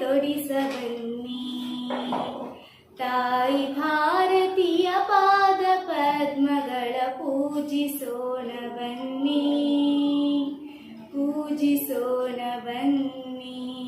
ತಾಯಿಗೆ ತೊಡಿಸ ಬನ್ನಿ ತಾಯಿ ಭಾರತೀಯ ಪಾದ ಪದ್ಮಗಳ ಪೂಜಿಸೋಣ ಬನ್ನಿ. ಪೂಜಿಸೋಣ ಬನ್ನಿ.